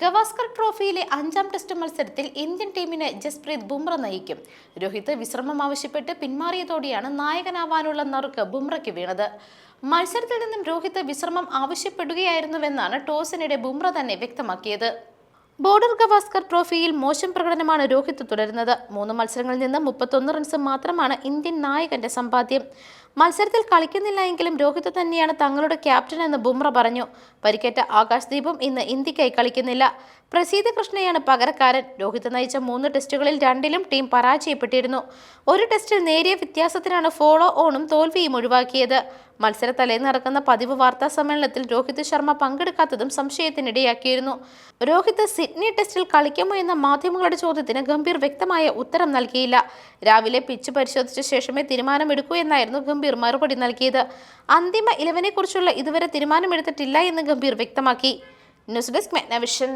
ഗവാസ്കർ ട്രോഫിയിലെ അഞ്ചാം ടെസ്റ്റ് മത്സരത്തിൽ ഇന്ത്യൻ ടീമിനെ ജസ്പ്രീത് ബുംറ നയിക്കും. രോഹിത് വിശ്രമം ആവശ്യപ്പെട്ട് പിന്മാറിയതോടെയാണ് നായകനാവാനുള്ള നറുക്ക് ബുംറയ്ക്ക് വീണത്. മത്സരത്തിൽ നിന്നും രോഹിത് വിശ്രമം ആവശ്യപ്പെടുകയായിരുന്നുവെന്നാണ് ടോസിനിടെ ബുംറ തന്നെ വ്യക്തമാക്കിയത്. ബോർഡർ ഗവാസ്കർ ട്രോഫിയിൽ മോശം പ്രകടനമാണ് രോഹിത് തുടരുന്നത്. മൂന്ന് മത്സരങ്ങളിൽ നിന്ന് മുപ്പത്തൊന്ന് റൺസ് മാത്രമാണ് ഇന്ത്യൻ നായകന്റെ സമ്പാദ്യം. മത്സരത്തിൽ കളിക്കുന്നില്ല എങ്കിലും രോഹിത് തന്നെയാണ് തങ്ങളുടെ ക്യാപ്റ്റൻ എന്ന് ബുംറ പറഞ്ഞു. പരിക്കേറ്റ ആകാശ് ദീപും ഇന്ന് ഇന്ത്യക്കായി കളിക്കുന്നില്ല. പ്രസീദ് കൃഷ്ണയാണ് പകരക്കാരൻ. രോഹിത് നയിച്ച മൂന്ന് ടെസ്റ്റുകളിൽ രണ്ടിലും ടീം പരാജയപ്പെട്ടിരുന്നു. ഒരു ടെസ്റ്റിൽ നേരിയ വ്യത്യാസത്തിനാണ് ഫോളോ ഓണും തോൽവിയും ഒഴിവാക്കിയത്. മത്സര തലേ നടക്കുന്ന പതിവ് വാർത്താ സമ്മേളനത്തിൽ രോഹിത് ശർമ്മ പങ്കെടുക്കാത്തതും സംശയത്തിനിടയാക്കിയിരുന്നു. രോഹിത് സിഡ്നി ടെസ്റ്റിൽ കളിക്കുമോ എന്ന മാധ്യമങ്ങളുടെ ചോദ്യത്തിന് ഗംഭീർ വ്യക്തമായ ഉത്തരം നൽകിയില്ല. രാവിലെ പിച്ച് പരിശോധിച്ച ശേഷമേ തീരുമാനമെടുക്കൂ എന്നായിരുന്നു ഗംഭീർ മറുപടി നൽകിയത്. അന്തിമ ഇലവനെക്കുറിച്ചുള്ള ഇതുവരെ തീരുമാനമെടുത്തിട്ടില്ല എന്ന് ഗംഭീർ വ്യക്തമാക്കി. News desk Megnavision.